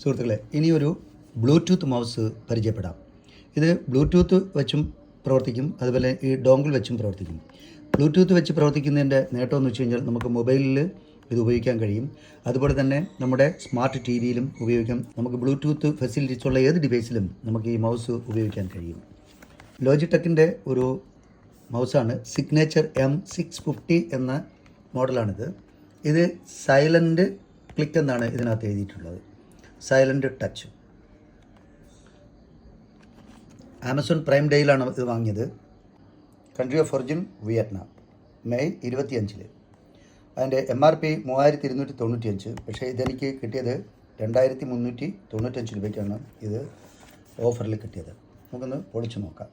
സുഹൃത്തുക്കളെ ഇനിയൊരു Bluetooth mouse പരിചയപ്പെടാം. ഇത് ബ്ലൂടൂത്ത് വെച്ചും പ്രവർത്തിക്കും അതുപോലെ ഈ ഡോങ്കിൾ വെച്ചും പ്രവർത്തിക്കും. ബ്ലൂടൂത്ത് വെച്ച് പ്രവർത്തിക്കുന്നതിന്റെ നേട്ടമെന്ന് വെച്ച് കഴിഞ്ഞാൽ നമുക്ക് മൊബൈലിൽ ഇത് ഉപയോഗിക്കാൻ കഴിയും. അതുപോലെ തന്നെ നമ്മുടെ സ്മാർട്ട് ടി വിയിലും ഉപയോഗിക്കാം. നമുക്ക് ബ്ലൂടൂത്ത് ഫെസിലിറ്റീസ് ഉള്ള ഏത് ഡിവൈസിലും നമുക്ക് ഈ മൗസ് ഉപയോഗിക്കാൻ കഴിയും. ലോജിടെക്കിന്റെ ഒരു മൗസാണ് സിഗ്നേച്ചർ എം സിക്സ് ഫിഫ്റ്റി എന്ന മോഡലാണിത്. ഇത് സൈലന്റ് ക്ലിക്ക് എന്നാണ് ഇതിനകത്ത് എഴുതിയിട്ടുള്ളത്. സൈലന്റ് ടച്ച് ആമസോൺ പ്രൈം ഡേയിലാണ് ഇത് വാങ്ങിയത്. Country of origin Vietnam May ഇരുപത്തിയഞ്ചിൽ അതിന്റെ എം ആർ പി മൂവായിരത്തി ഇരുന്നൂറ്റി തൊണ്ണൂറ്റിയഞ്ച് പക്ഷേ ഇതെനിക്ക് കിട്ടിയത് രണ്ടായിരത്തി മുന്നൂറ്റി തൊണ്ണൂറ്റഞ്ച് രൂപയ്ക്കാണ് ഇത് ഓഫറിൽ കിട്ടിയത്. നമുക്കൊന്ന് പൊളിച്ചു നോക്കാം.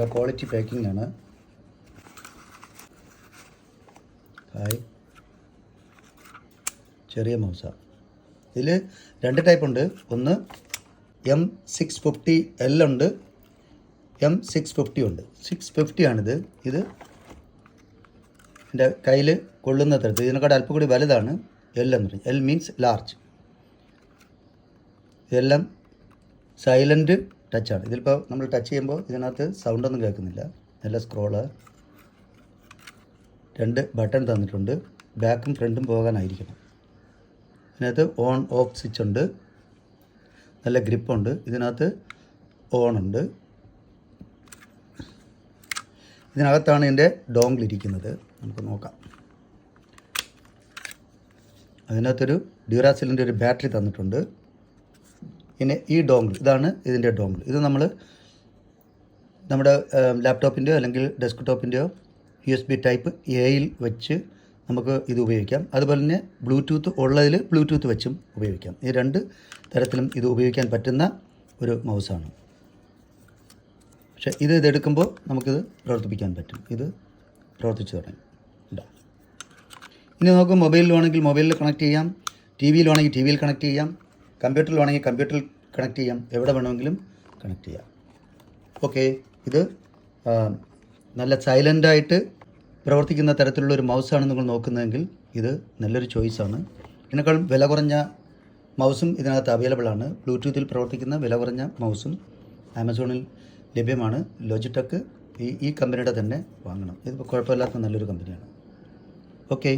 നല്ല ക്വാളിറ്റി പാക്കിംഗ് ആണ്. ഹായ്. ചെറിയ മൗസ ഇതിൽ രണ്ട് ടൈപ്പ് ഉണ്ട്. ഒന്ന് എം സിക്സ് ഫിഫ്റ്റി എൽ ഉണ്ട്. എം സിക്സ് ഫിഫ്റ്റി ഉണ്ട്. സിക്സ് ഫിഫ്റ്റി ആണിത്. ഇത് എന്റെ കയ്യിൽ കൊള്ളുന്ന തരത്തിൽ. ഇതിനെക്കാട്ട് അല്പം കൂടി വലുതാണ്. എൽ എന്ന് പറയും. എൽ മീൻസ് ലാർജ് ഇതെല്ലാം സൈലന്റ് ടച്ചാണ്. ഇതിലിപ്പോൾ നമ്മൾ ടച്ച് ചെയ്യുമ്പോൾ ഇതിനകത്ത് സൗണ്ടൊന്നും കേൾക്കുന്നില്ല. നല്ല സ്ക്രോൾ രണ്ട് ബട്ടൺ തന്നിട്ടുണ്ട്. ബാക്കും ഫ്രണ്ടും പോകാനായിരിക്കണം. ഇതിനകത്ത് ഓൺ ഓഫ് സ്വിച്ച് ഉണ്ട്. നല്ല ഗ്രിപ്പുണ്ട് ഇതിനകത്ത് ഓൺ ഉണ്ട്. ഇതിനകത്താണ് എന്റെ ഡോങ്കിൾ ഇരിക്കുന്നത്. നമുക്ക് നോക്കാം. അതിനകത്തൊരു ഡ്യൂറാസിലിന്റെ ഒരു ബാറ്ററി തന്നിട്ടുണ്ട്. പിന്നെ ഈ ഡോങ്കിൾ ഇതാണ് ഇതിന്റെ ഡോങ്കിൾ ഇത് നമ്മൾ നമ്മുടെ ലാപ്ടോപ്പിന്റെയോ അല്ലെങ്കിൽ ഡെസ്ക് ടോപ്പിന്റെയോ യു എസ് ബി ടൈപ്പ് എയിൽ വെച്ച് നമുക്ക് ഇത് ഉപയോഗിക്കാം. അതുപോലെ തന്നെ ബ്ലൂടൂത്ത് ഉള്ളതിൽ ബ്ലൂടൂത്ത് വെച്ചും ഉപയോഗിക്കാം. ഈ രണ്ട് തരത്തിലും ഇത് ഉപയോഗിക്കാൻ പറ്റുന്ന ഒരു മൗസാണ് പക്ഷേ ഇത് ഇതെടുക്കുമ്പോൾ നമുക്കിത് പ്രവർത്തിപ്പിക്കാൻ പറ്റും. ഇത് പ്രവർത്തിച്ചു തുടങ്ങി. ഇനി നമുക്ക് മൊബൈലിലാണെങ്കിൽ മൊബൈലിൽ കണക്ട് ചെയ്യാം. ടി വിയിലാണെങ്കിൽ ടി വിയിൽ കണക്ട് ചെയ്യാം. കമ്പ്യൂട്ടറിൽ വേണമെങ്കിൽ കമ്പ്യൂട്ടറിൽ കണക്ട് ചെയ്യാം. എവിടെ വേണമെങ്കിലും കണക്ട് ചെയ്യാം. ഓക്കെ ഇത് നല്ല സൈലന്റായിട്ട് പ്രവർത്തിക്കുന്ന തരത്തിലുള്ള ഒരു മൗസാണ് നിങ്ങൾ നോക്കുന്നതെങ്കിൽ ഇത് നല്ലൊരു ചോയ്സാണ് ഇതിനേക്കാളും വില കുറഞ്ഞ മൗസും ഇതിനകത്ത് അവൈലബിൾ ആണ്. ബ്ലൂടൂത്തിൽ പ്രവർത്തിക്കുന്ന വില കുറഞ്ഞ മൗസും ആമസോണിൽ ലഭ്യമാണ്. ലോജിടെക് ഈ ഈ കമ്പനിയുടെ തന്നെ വാങ്ങണം. ഇത് കുഴപ്പമില്ലാത്ത നല്ലൊരു കമ്പനിയാണ് ഓക്കെ